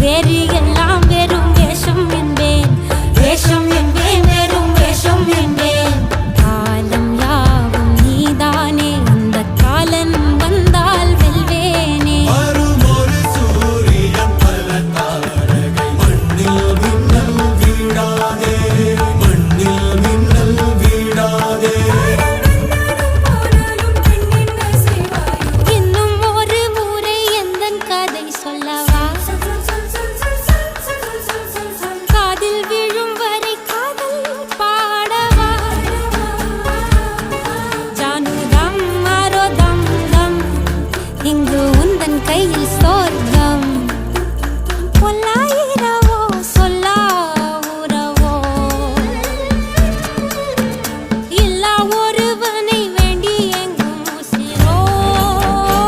ver அங்கு உந்தன் கையில் சோர்